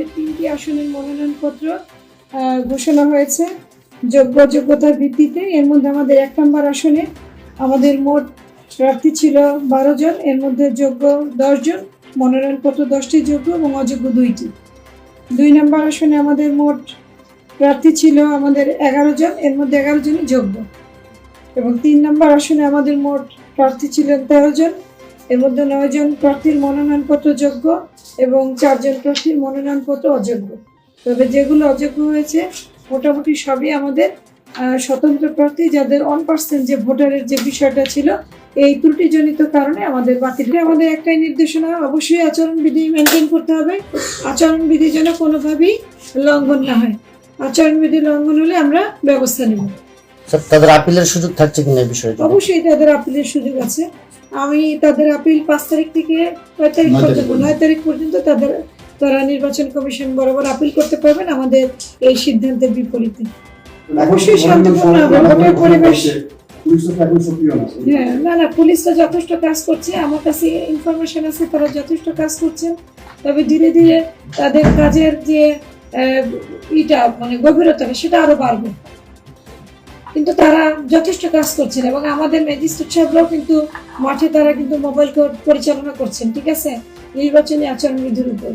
আমাদের তিনটি আসনের মনোনয়নপত্র ঘোষণা হয়েছে। যোগ্য যোগ্যতার ভিত্তিতে এর মধ্যে আমাদের এক নম্বর আসনে আমাদের মোট প্রার্থী ছিল বারো জন, এর মধ্যে যোগ্য দশ জন, মনোনয়নপত্র দশটি যোগ্য এবং অযোগ্য দুইটি। দুই নম্বর আসনে আমাদের মোট প্রার্থী ছিল আমাদের এগারো জন, এর মধ্যে এগারো জনই যোগ্য। এবং তিন নম্বর আসনে আমাদের মোট প্রার্থী ছিলেন তেরো জন এর মধ্যে নয় জন প্রার্থীর মনোনয়নপত্র যোগ্য এবং চারজন প্রার্থীর মনোনয়নপত্র অযোগ্য। তবে যেগুলো অযোগ্য হয়েছে মোটামুটি সবই আমাদের স্বতন্ত্র প্রার্থী যাদের ওয়ান পার্সেন্ট যে ভোটারের যে বিষয়টা ছিল এই ত্রুটিজনিত কারণে আমাদের বাতিল আমাদের একটাই নির্দেশনা অবশ্যই আচরণবিধি মেনটেন করতে হবে। আচরণবিধি যেন কোনোভাবেই লঙ্ঘন না হয়। আচরণবিধি লঙ্ঘন হলে আমরা ব্যবস্থা নেব। তাদের আপিলের সুযোগ থাকছে কিনা এই বিষয়টা? অবশ্যই তাদের আপিলের সুযোগ আছে। আমি তাদের আপিল পাঁচ তারিখ থেকে নয় তারিখ পর্যন্ত নয় তারিখ পর্যন্ত তাদের তারা নির্বাচন কমিশন বরাবর আপিল করতে পারবেন আমাদের এই সিদ্ধান্তের বিপরীতে। অবশ্যই শান্তিপূর্ণ হবে, ভোটের পরিবেশ। হ্যাঁ না না পুলিশরা যথেষ্ট কাজ করছে আমার কাছে ইনফরমেশন আছে তারা যথেষ্ট কাজ করছেন তবে ধীরে ধীরে তাদের কাজের যে ইটা মানে গভীরতা সেটা আরও বাড়বে। কিন্তু তারা যথেষ্ট কাজ করছেন এবং আমাদের ম্যাজিস্ট্রেট সাহেবরাও কিন্তু মাঠে তারা কিন্তু মোবাইল কোর্ট পরিচালনা করছেন, ঠিক আছে? নির্বাচনী আচরণবিধির উপর।